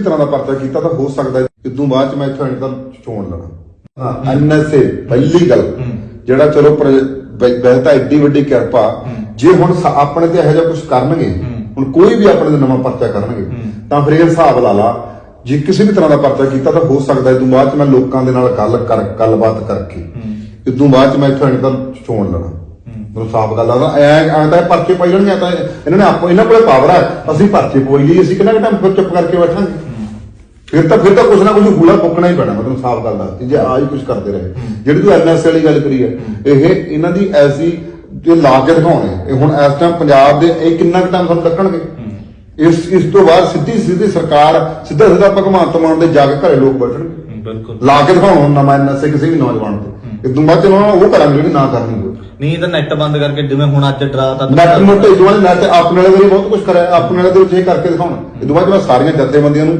ਤਰ੍ਹਾਂ ਦਾ ਪਰਚਾ ਕੀਤਾ ਤਾਂ ਹੋ ਸਕਦਾ ਇਦੋਂ ਬਾਅਦ ਚ ਮੈਂ ਇੱਥੋਂ ਇੰਟਰ ਚੋਣ ਲਣਾ ਹਾਂ ਐਨਐਸਏ ਪਹਿਲੀ ਗੱਲ। ਜਿਹੜਾ ਚਲੋ ਪਰ- ਵੈ- ਵੈਸੇ ਤਾਂ ਐਡੀ ਵੱਡੀ ਕਿਰਪਾ। ਜੇ ਹੁਣ ਆਪਣੇ ਤੇ ਇਹੋ ਜਿਹਾ ਕੁਝ ਕਰਨਗੇ ਹੁਣ ਕੋਈ ਵੀ ਆਪਣੇ ਤੇ ਨਵਾਂ ਪਰਚਾ ਕਰਨਗੇ ਤਾਂ ਫਿਰ ਇਹ ਹਿਸਾਬ ਲਾ ਲਾ ਜੇ ਕਿਸੇ ਵੀ ਤਰ੍ਹਾਂ ਦਾ ਪਰਚਾ ਕੀਤਾ ਤਾਂ ਹੋ ਸਕਦਾ ਇਦੋਂ ਬਾਅਦ ਚ ਮੈਂ ਲੋਕਾਂ ਦੇ ਨਾਲ ਗੱਲ ਕਰ ਗੱਲਬਾਤ ਕਰਕੇ ਇਦੋਂ ਬਾਅਦ ਚ ਮੈਂ ਇੱਥੋਂ ਇੰਟਰ ਚੋਣ ਲਣਾ ਮੈਨੂੰ ਸਾਫ਼ ਗੱਲ ਆਦਾ ਐ ਇਹ ਪਰਚੇ ਪਾਈ ਜਾਣਗੇ ਐਂ ਤਾਂ ਇਹਨਾਂ ਨੇ ਆਪੋ ਇਹਨਾਂ ਕੋਲੇ ਪਾਵਰ ਹੈ ਅਸੀਂ ਪਰਚੇ ਪੋਈ ਲਈ ਅਸੀਂ ਕਿੰਨਾ ਟਾਈਮ ਫਿਰ ਚੁੱਪ ਕਰਕੇ ਬੈਠਾਂਗੇ? ਫਿਰ ਤਾਂ ਫਿਰ ਤਾਂ ਕੁਛ ਨਾ ਕੁਛ ਹੂਲਾ ਫੁੱਕਣਾ ਹੀ ਪੈਣਾ ਮੈਂ ਤੁਹਾਨੂੰ ਸਾਫ਼ ਗੱਲ ਦੱਸਦੀ ਜੇ ਆ ਹੀ ਕੁਝ ਕਰਦੇ ਰਹੇ। ਜਿਹੜੀ ਤੂੰ ਐਨਐਸ ਵਾਲੀ ਗੱਲ ਕਰੀ ਹੈ ਇਹ ਇਹਨਾਂ ਦੀ ਐਸੀ ਜੇ ਲਾ ਕੇ ਦਿਖਾਉਣੇ ਇਹ ਹੁਣ ਇਸ ਟਾਈਮ ਪੰਜਾਬ ਦੇ ਇਹ ਕਿੰਨਾ ਕੁ ਟਾਈਮ ਸਾਨੂੰ ਕੱਢਣਗੇ ਇਸ ਇਸ ਤੋਂ ਬਾਅਦ ਸਿੱਧੀ ਸਿੱਧੀ ਸਰਕਾਰ ਸਿੱਧਾ ਸਿੱਧਾ ਭਗਵੰਤ ਮਾਨ ਦੇ ਜਾ ਕੇ ਘਰੇ ਲੋਕ ਬੈਠਣਗੇ। ਬਿਲਕੁਲ। ਲਾ ਕੇ ਦਿਖਾਉਣ ਹੁਣ ਨਵਾਂ ਐਨਐਸ ਕਿਸੇ ਵੀ ਨੌਜਵਾਨ ਤੇ। ਇਦੋਂ ਬਾਅਦ ਚਲੋ ਉਹ ਕਰਾਂਗੇ ਜਿਹੜੀ ਨਾ ਕਰਨੀ ਨਹੀਂ ਤਾਂ ਨੈਟ ਬੰਦ ਕਰਕੇ ਜਿਵੇਂ ਹੁਣ ਅੱਜ ਡਰਾਤਾ ਨੈਟ ਨੂੰ ਤੇ ਇਦੋਂ ਬਾਅਦ ਨੈਟ ਆਪਣੇ ਵਾਲੇ ਦੇ ਬਹੁਤ ਕੁਝ ਕਰਿਆ ਆਪਣੇ ਵਾਲੇ ਦੇ ਵਿੱਚ ਇਹ ਕਰਕੇ ਦਿਖਾਉਣਾ। ਇਦੋਂ ਬਾਅਦ ਮੈਂ ਸਾਰੀਆਂ ਜਥੇਬੰਦੀਆਂ ਨੂੰ